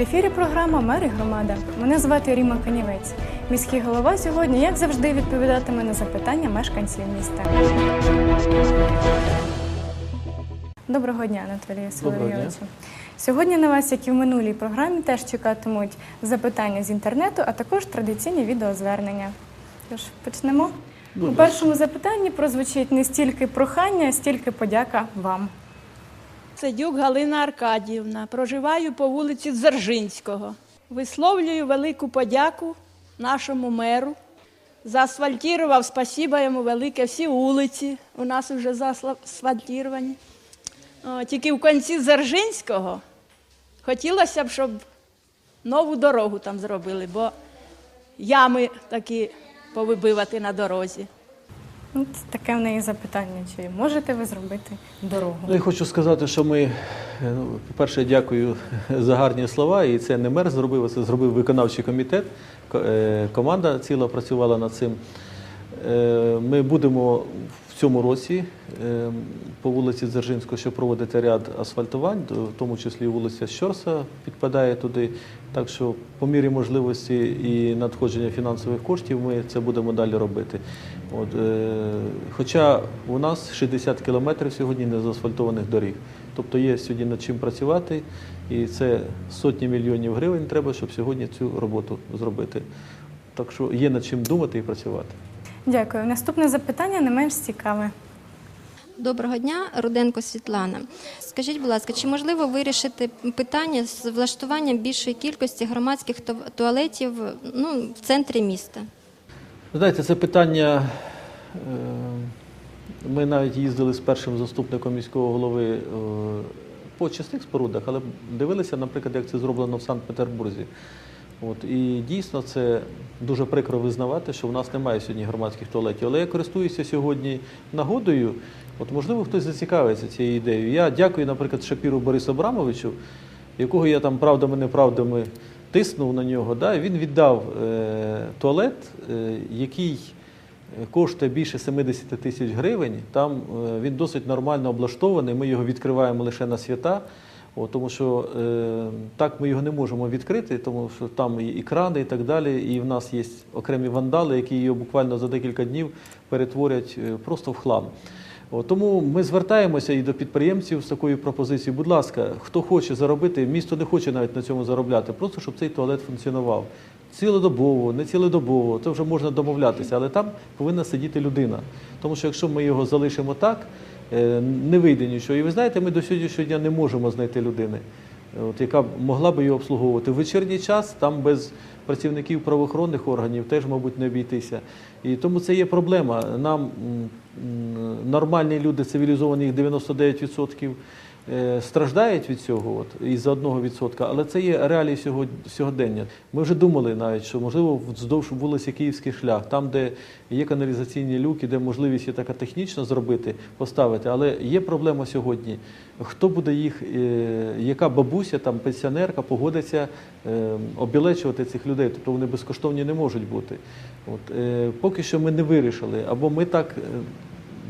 В ефірі програма Мер і громада. Мене звати Ріма Канівець. Міський голова сьогодні, як завжди, відповідатиме на запитання мешканців міста. Доброго дня, Анатолію. Соловйовичу. Сьогодні на вас, як і в минулій програмі, теж чекатимуть запитання з інтернету, а також традиційні відеозвернення. Тож почнемо. У першому запитанні прозвучить не стільки прохання, стільки подяка вам. Цедюк Галина Аркадіївна. Проживаю по вулиці Дзержинського. Висловлюю велику подяку нашому меру. Заасфальтував, спасіба йому велике. Всі вулиці у нас вже заасфальтовані. Тільки в кінці Дзержинського хотілося б, щоб нову дорогу там зробили, бо ями такі повибивати на дорозі. От таке в неї запитання: чи можете ви зробити дорогу? Ну, я хочу сказати, що ми, е, ну, по-перше, дякую за гарні слова. І це не мер зробив, а це зробив виконавчий комітет. Е, Команда ціла працювала над цим. Е, Ми будемо в цьому році по вулиці Дзержинського, що проводити ряд асфальтувань, в тому числі вулиця Щорса підпадає туди. Так що по мірі можливості і надходження фінансових коштів ми це будемо далі робити. От, е, хоча у нас 60 кілометрів сьогодні незаасфальтованих доріг. Тобто є сьогодні над чим працювати, і це сотні мільйонів гривень треба, щоб сьогодні цю роботу зробити. Так що є над чим думати і працювати. Дякую. Наступне запитання не менш цікаве. Доброго дня, Руденко Світлана. Скажіть, будь ласка, чи можливо вирішити питання з влаштуванням більшої кількості громадських ту- туалетів ну, в центрі міста? Ви Знаєте, це питання. е, Ми навіть їздили з першим заступником міського голови е, по чистих спорудах, але дивилися, наприклад, як це зроблено в Санкт-Петербурзі. От, і дійсно це дуже прикро визнавати, що в нас немає сьогодні громадських туалетів. Але я користуюся сьогодні нагодою. От, можливо, хтось зацікавиться цією ідеєю. Я дякую, наприклад, Шапіру Борису Абрамовичу, якого я там правдами неправдами тиснув на нього. Да? Він віддав е, туалет, е, який коштує більше 70 тисяч гривень. Там е, він досить нормально облаштований. Ми його відкриваємо лише на свята. О, тому що е, так ми його не можемо відкрити, тому що там і, і крани, і так далі. І в нас є окремі вандали, які його буквально за декілька днів перетворять е, просто в хлам. Тому ми звертаємося і до підприємців з такою пропозицією. Будь ласка, хто хоче заробити, місто не хоче навіть на цьому заробляти, просто щоб цей туалет функціонував. Цілодобово, не цілодобово, це вже можна домовлятися, але там повинна сидіти людина. Тому що якщо ми його залишимо так, е, не вийде нічого. І ви знаєте, ми до сьогоднішнього дня не можемо знайти людини, е, от, яка могла би його обслуговувати. В вечірній час там без працівників правоохоронних органів теж, мабуть, не обійтися. І тому це є проблема. Нам нормальні люди, цивілізовані, їх 99%. е, Страждають від цього от, із-за одного відсотка, але це є реалії сьогодення. Ми вже думали навіть, що можливо вздовж вулиці Київський шлях, там, де є каналізаційні люки, де можливість є така технічно зробити, поставити. Але є проблема сьогодні. Хто буде їх, е, яка бабуся, там пенсіонерка погодиться е, обілечувати цих людей, тобто вони безкоштовні не можуть бути. От, поки що ми не вирішили, або ми так.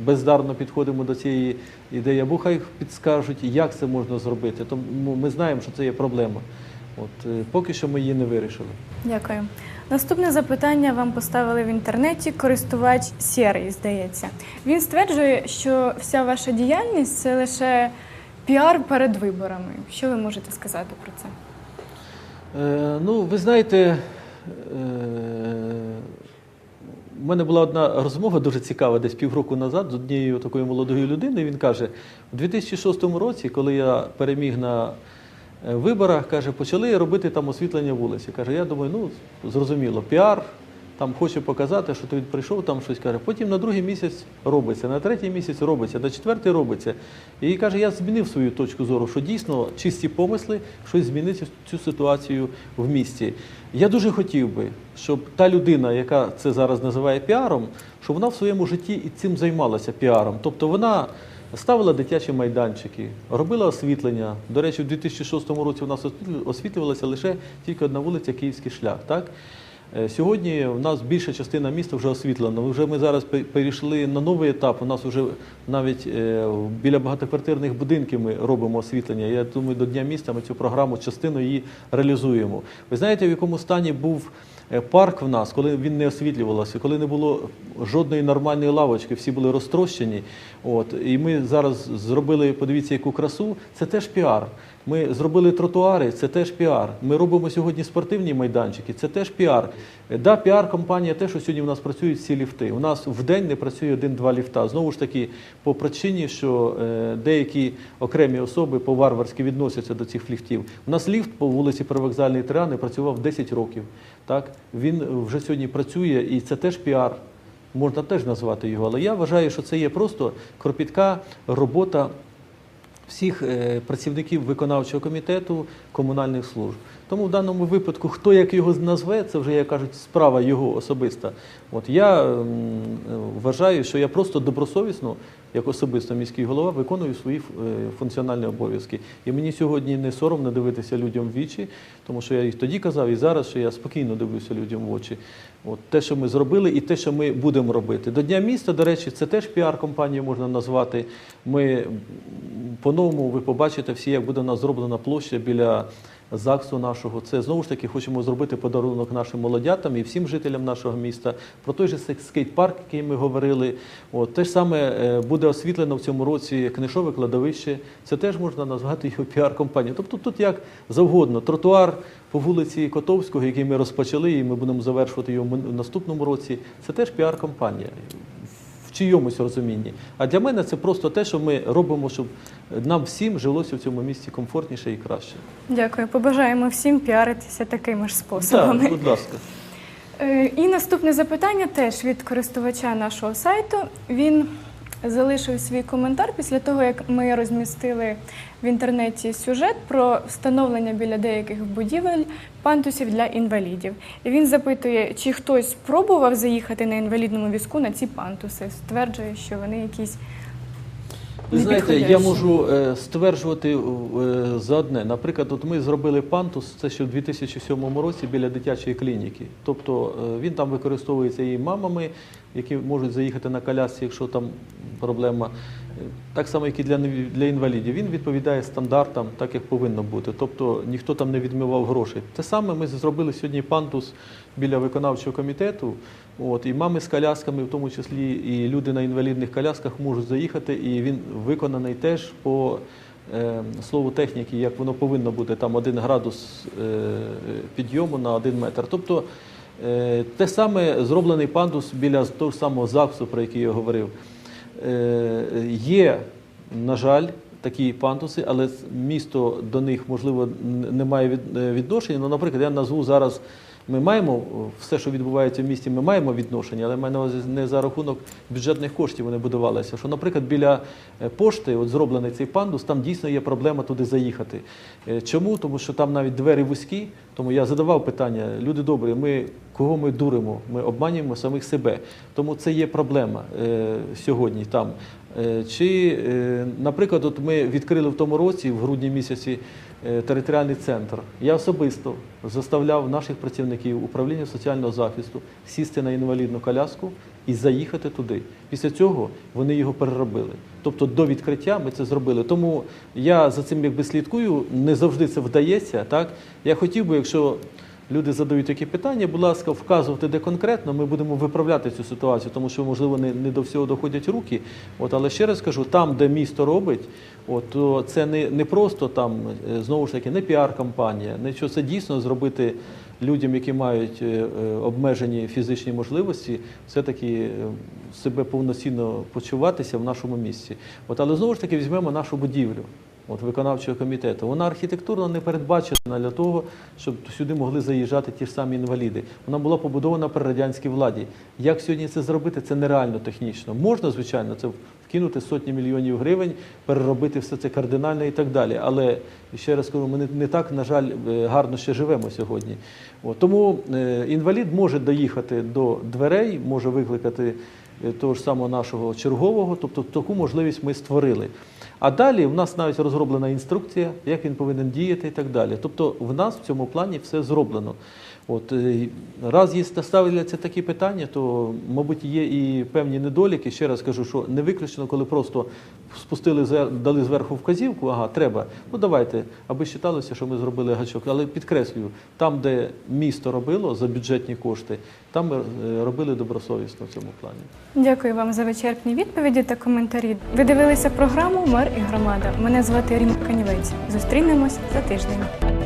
Бездарно підходимо до цієї ідеї, або хай підскажуть, як це можна зробити. Тому ми знаємо, що це є проблема. От е, поки що ми її не вирішили. Дякую. Наступне запитання вам поставили в інтернеті користувач Сєрий, здається. Він стверджує, що вся ваша діяльність це лише піар перед виборами. Що ви можете сказати про це? Е, ну, ви знаєте, е, у мене була одна розмова дуже цікава, десь півроку назад з однією такою молодою людиною. Він каже, у 2006 році, коли я переміг на е, виборах, каже, почали робити там освітлення вулиці. Каже, я думаю, ну зрозуміло, піар. Там хоче показати, що ти прийшов, там щось каже. Потім на другий місяць робиться, на третій місяць робиться, на четвертий робиться. І каже, я змінив свою точку зору, що дійсно чисті помисли, щось змінити цю ситуацію в місті. Я дуже хотів би, щоб та людина, яка це зараз називає піаром, щоб вона в своєму житті і цим займалася піаром. Тобто вона ставила дитячі майданчики, робила освітлення. До речі, у 2006 році у нас освітлювалася лише тільки одна вулиця Київський шлях. Так? Е, Сьогодні в нас більша частина міста вже освітлена. Вже ми зараз перейшли на новий етап. У нас вже навіть е, біля багатоквартирних будинків ми робимо освітлення. Я думаю, до Дня міста ми цю програму частину її реалізуємо. Ви знаєте, в якому стані був е, парк в нас, коли він не освітлювався, коли не було жодної нормальної лавочки, всі були розтрощені. От і ми зараз зробили, подивіться, яку красу. Це теж піар. Ми зробили тротуари, це теж піар. Ми робимо сьогодні спортивні майданчики, це теж піар. Да, піар-компанія те, що сьогодні в нас працюють всі ліфти. У нас в день не працює один-два ліфта. Знову ж таки, по причині, що е, деякі окремі особи по-варварськи відносяться до цих ліфтів. У нас ліфт по вулиці Привокзальній 3 працював 10 років. Так? Він вже сьогодні працює, і це теж піар. Можна теж назвати його, але я вважаю, що це є просто кропітка робота всіх е, працівників виконавчого комітету комунальних служб. Тому в даному випадку, хто як його назве, це вже як кажуть, справа його особиста. От я вважаю, що я просто добросовісно, як особисто міський голова, виконую свої е, функціональні обов'язки. І мені сьогодні не соромно дивитися людям в вічі, тому що я і тоді казав, і зараз, що я спокійно дивлюся людям в очі. От те, що ми зробили, і те, що ми будемо робити. До Дня міста, до речі, це теж піар-компанію можна назвати. Ми по-новому ви побачите всі, як буде у нас зроблена площа біля ЗАГСу нашого. Це знову ж таки хочемо зробити подарунок нашим молодятам і всім жителям нашого міста. Про той же скейт-парк, який ми говорили. От те ж саме е, буде освітлено в цьому році книжове кладовище. Це теж можна назвати його піар-компанією. Тобто тут як завгодно. Тротуар по вулиці Котовського, який ми розпочали, і ми будемо завершувати його в наступному році. Це теж піар-компанія в чийомусь розумінні. А для мене це просто те, що ми робимо, щоб нам всім жилося в цьому місті комфортніше і краще. Дякую. Побажаємо всім піаритися такими ж Так, способами. будь ласка. Е, І наступне запитання теж від користувача нашого сайту. Він залишив свій коментар після того, як ми розмістили в інтернеті сюжет про встановлення біля деяких будівель пантусів для інвалідів. Він запитує, чи хтось пробував заїхати на інвалідному візку на ці пантуси. Стверджує, що вони якісь Ви знаєте, я можу е, стверджувати е, за одне. Наприклад, от ми зробили пантус, це ще в 2007 році біля дитячої клініки. Тобто е, він там використовується і мамами, які можуть заїхати на колясці, якщо там проблема. Так само, як і для, для інвалідів. Він відповідає стандартам, так як повинно бути. Тобто ніхто там не відмивав грошей. Те саме ми зробили сьогодні пантус біля виконавчого комітету. От, і мами з колясками, в тому числі і люди на інвалідних колясках можуть заїхати, і він виконаний теж по е, слову техніки, як воно повинно бути, там один градус е, підйому на один метр. Тобто е, те саме зроблений пандус біля того самого ЗАГСу, про який я говорив. Е, є, на жаль, такі пантуси, але місто до них, можливо, не має відношення. Ну, наприклад, я назву зараз. Ми маємо е, все, що відбувається в місті, ми маємо відношення, але маю на не за рахунок бюджетних коштів вони будувалися. Що, наприклад, біля е, пошти, от зроблений цей пандус, там дійсно є проблема туди заїхати. Е, Чому? Тому що там навіть двері вузькі. Тому я задавав питання: люди добрі, ми кого ми дуримо? Ми обманюємо самих себе. Тому це є проблема е, сьогодні там. Е, Чи, е, наприклад, от ми відкрили в тому році, в грудні місяці, е, територіальний центр. Я особисто заставляв наших працівників управління соціального захисту сісти на інвалідну коляску і заїхати туди. Після цього вони його переробили. Тобто до відкриття ми це зробили. Тому я за цим якби слідкую, не завжди це вдається. Так? Я хотів би, якщо люди задають такі питання, будь ласка, вказувати, де конкретно, ми будемо виправляти цю ситуацію, тому що, можливо, не, не до всього доходять руки. От, але ще раз кажу, там, де місто робить, от, то це не, не просто там, е, знову ж таки, не піар-кампанія, не що це дійсно зробити людям, які мають е, е, обмежені фізичні можливості, все-таки себе повноцінно почуватися в нашому місці. От, але знову ж таки візьмемо нашу будівлю. От виконавчого комітету. Вона архітектурно не передбачена для того, щоб сюди могли заїжджати ті ж самі інваліди. Вона була побудована при радянській владі. Як сьогодні це зробити? Це нереально технічно. Можна, звичайно, це вкинути сотні мільйонів гривень, переробити все це кардинально і так далі. Але ще раз кажу, ми не, не так, на жаль, е, гарно ще живемо сьогодні. От, тому е, інвалід може доїхати до дверей, може викликати того ж самого нашого чергового, тобто таку можливість ми створили. А далі в нас навіть розроблена інструкція, як він повинен діяти і так далі. Тобто в нас в цьому плані все зроблено. От, е, раз є ставляться такі питання, то, мабуть, є і певні недоліки. Ще раз кажу, що не виключно, коли просто спустили, дали зверху вказівку, ага, треба, ну давайте, аби вважалося, що ми зробили гачок. Але підкреслюю, там, де місто робило за бюджетні кошти, там ми е, робили добросовісно в цьому плані. Дякую вам за вичерпні відповіді та коментарі. Ви дивилися програму Мер і громада. Мене звати Ріма Канівець. Зустрінемось за тиждень.